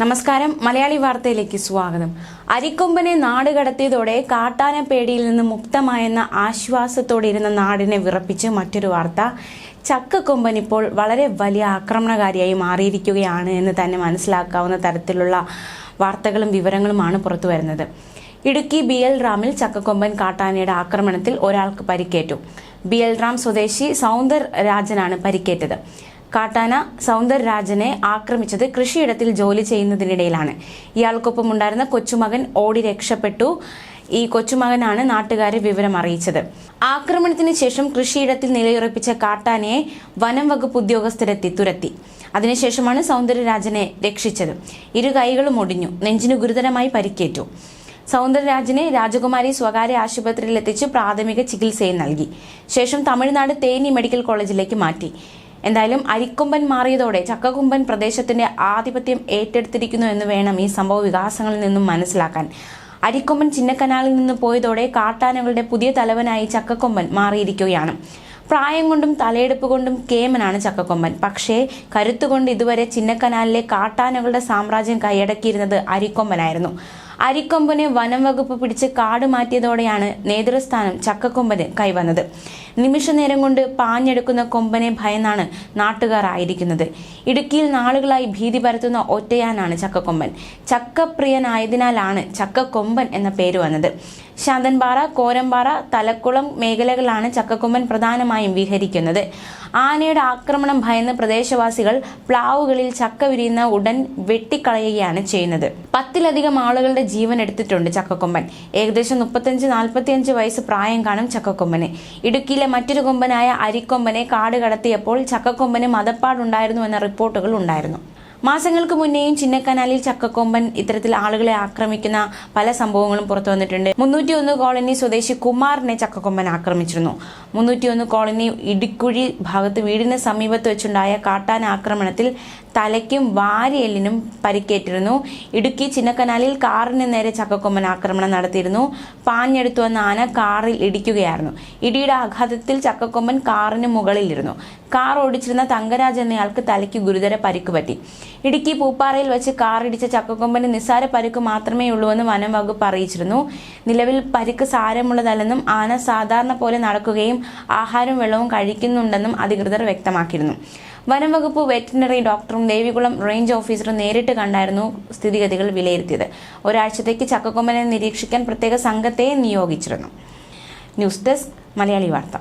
നമസ്കാരം. മലയാളി വാർത്തയിലേക്ക് സ്വാഗതം. അരിക്കൊമ്പനെ നാട് കടത്തിയതോടെ കാട്ടാന പേടിയിൽ നിന്ന് മുക്തമായെന്ന ആശ്വാസത്തോടെ ഇരുന്ന നാടിനെ വിറപ്പിച്ച് മറ്റൊരു വാർത്ത. ചക്കക്കൊമ്പൻ ഇപ്പോൾ വളരെ വലിയ ആക്രമണകാരിയായി മാറിയിരിക്കുകയാണ് എന്ന് തന്നെ മനസ്സിലാക്കാവുന്ന തരത്തിലുള്ള വാർത്തകളും വിവരങ്ങളുമാണ് പുറത്തു വരുന്നത്. ഇടുക്കി ബി എൽ റാമിൽ ചക്കക്കൊമ്പൻ കാട്ടാനയുടെ ആക്രമണത്തിൽ ഒരാൾക്ക് പരിക്കേറ്റു. ബി എൽ റാം സ്വദേശി സൗന്ദർ രാജനാണ് പരിക്കേറ്റത്. കാട്ടാന സൗന്ദരരാജനെ ആക്രമിച്ചത് കൃഷിയിടത്തിൽ ജോലി ചെയ്യുന്നതിനിടയിലാണ്. ഇയാൾക്കൊപ്പം ഉണ്ടായിരുന്ന കൊച്ചുമകൻ ഓടി രക്ഷപ്പെട്ടു. ഈ കൊച്ചുമകനാണ് നാട്ടുകാരെ വിവരം അറിയിച്ചത്. ആക്രമണത്തിന് ശേഷം കൃഷിയിടത്തിൽ നിലയുറപ്പിച്ച കാട്ടാനയെ വനം വകുപ്പ് ഉദ്യോഗസ്ഥരെത്തി തുരത്തി. അതിനുശേഷമാണ് സൗന്ദരരാജനെ രക്ഷിച്ചത്. ഇരു കൈകളും ഒടിഞ്ഞു. നെഞ്ചിന് ഗുരുതരമായി പരിക്കേറ്റു. സൗന്ദരരാജനെ രാജകുമാരി സ്വകാര്യ ആശുപത്രിയിൽ എത്തിച്ച് പ്രാഥമിക ചികിത്സയും നൽകി. ശേഷം തമിഴ്നാട് തേനി മെഡിക്കൽ കോളേജിലേക്ക് മാറ്റി. എന്തായാലും അരിക്കൊമ്പൻ മാറിയതോടെ ചക്കക്കൊമ്പൻ പ്രദേശത്തിന്റെ ആധിപത്യം ഏറ്റെടുത്തിരിക്കുന്നു എന്ന് വേണം ഈ സംഭവ വികാസങ്ങളിൽ നിന്നും മനസ്സിലാക്കാൻ. അരിക്കൊമ്പൻ ചിന്നക്കനാലിൽ നിന്ന് പോയതോടെ കാട്ടാനകളുടെ പുതിയ തലവനായി ചക്കക്കൊമ്പൻ മാറിയിരിക്കുകയാണ്. പ്രായം കൊണ്ടും തലയെടുപ്പ് കൊണ്ടും കേമനാണ് ചക്കക്കൊമ്പൻ. പക്ഷേ കരുത്തുകൊണ്ട് ഇതുവരെ ചിന്നക്കനാലിലെ കാട്ടാനകളുടെ സാമ്രാജ്യം കൈയടക്കിയിരുന്നത് അരിക്കൊമ്പനായിരുന്നു. അരിക്കൊമ്പനെ വനം വകുപ്പ് പിടിച്ച് കാട് മാറ്റിയതോടെയാണ് നേതൃസ്ഥാനം ചക്കക്കൊമ്പന് കൈവന്നത്. നിമിഷ നേരം കൊണ്ട് പാഞ്ഞെടുക്കുന്ന കൊമ്പനെ ഭയന്നാണ് നാട്ടുകാർ ആയിരിക്കുന്നത് ഇടുക്കിയിൽ നാളുകളായി ഭീതി പരത്തുന്ന ഒറ്റയാനാണ് ചക്കക്കൊമ്പൻ. ചക്കപ്രിയനായതിനാലാണ് ചക്കക്കൊമ്പൻ എന്ന പേര് വന്നത്. ശാന്തൻപാറ കോരമ്പാറ തലക്കുളം മേഖലകളാണ് ചക്കക്കൊമ്പൻ പ്രധാനമായും വിഹരിക്കുന്നത്. ആനയുടെ ആക്രമണം ഭയന്ന് പ്രദേശവാസികൾ പ്ലാവുകളിൽ ചക്ക വിരിയുന്ന ഉടൻ വെട്ടിക്കളയുകയാണ് ചെയ്യുന്നത്. പത്തിലധികം ആളുകളുടെ ജീവൻ എടുത്തിട്ടുണ്ട് ചക്കക്കൊമ്പൻ. ഏകദേശം മുപ്പത്തഞ്ച് നാൽപ്പത്തിയഞ്ച് വയസ്സ് പ്രായം കാണും ചക്കക്കൊമ്പന്. ഇടുക്കിയിലെ മറ്റൊരു കൊമ്പനായ അരിക്കൊമ്പനെ കാട് കടത്തിയപ്പോൾ ചക്കക്കൊമ്പന് മതപ്പാടുണ്ടായിരുന്നു എന്ന റിപ്പോർട്ടുകൾ ഉണ്ടായിരുന്നു. മാസങ്ങൾക്ക് മുന്നേയും ചിന്നക്കനാലിൽ ചക്കക്കൊമ്പൻ ഇത്തരത്തിൽ ആളുകളെ ആക്രമിക്കുന്ന പല സംഭവങ്ങളും പുറത്തു വന്നിട്ടുണ്ട്. മുന്നൂറ്റിയൊന്ന് കോളനി സ്വദേശി കുമാറിനെ ചക്കക്കൊമ്പൻ ആക്രമിച്ചിരുന്നു. മുന്നൂറ്റിയൊന്ന് കോളനി ഇടിക്കുഴി ഭാഗത്ത് വീടിന് സമീപത്ത് വെച്ചുണ്ടായ കാട്ടാന ആക്രമണത്തിൽ തലയ്ക്കും വാരിയെല്ലിനും പരിക്കേറ്റിരുന്നു. ഇടുക്കി ചിന്നക്കനാലിൽ കാറിന് നേരെ ചക്കക്കൊമ്പൻ ആക്രമണം നടത്തിയിരുന്നു. പാഞ്ഞെടുത്തു വന്ന ആന കാറിൽ ഇടിക്കുകയായിരുന്നു. ഇടിയുടെ ആഘാതത്തിൽ ചക്കക്കൊമ്പൻ കാറിന് മുകളിലിരുന്നു. കാർ ഓടിച്ചിരുന്ന തങ്കരാജ് എന്നയാൾക്ക് തലയ്ക്ക് ഗുരുതര പരിക്ക് പറ്റി. ഇടുക്കി പൂപ്പാറയിൽ വെച്ച് കാറിടിച്ച ചക്കക്കൊമ്പന് നിസ്സാര പരിക്ക് മാത്രമേ ഉള്ളൂവെന്ന് വനം വകുപ്പ് അറിയിച്ചിരുന്നു. നിലവിൽ പരിക്ക് സാരമുള്ളതല്ലെന്നും ആന സാധാരണ പോലെ നടക്കുകയും ആഹാരവും വെള്ളവും കഴിക്കുന്നുണ്ടെന്നും അധികൃതർ വ്യക്തമാക്കിയിരുന്നു. വനം വകുപ്പ് വെറ്റിനറി ഡോക്ടറും ദേവികുളം റേഞ്ച് ഓഫീസറും നേരിട്ട് കണ്ടായിരുന്നു സ്ഥിതിഗതികൾ വിലയിരുത്തിയത്. ഒരാഴ്ചത്തേക്ക് ചക്കക്കൊമ്പനെ നിരീക്ഷിക്കാൻ പ്രത്യേക സംഘത്തെ നിയോഗിച്ചിരുന്നു. ന്യൂസ് ഡെസ്ക് മലയാളി വാർത്ത.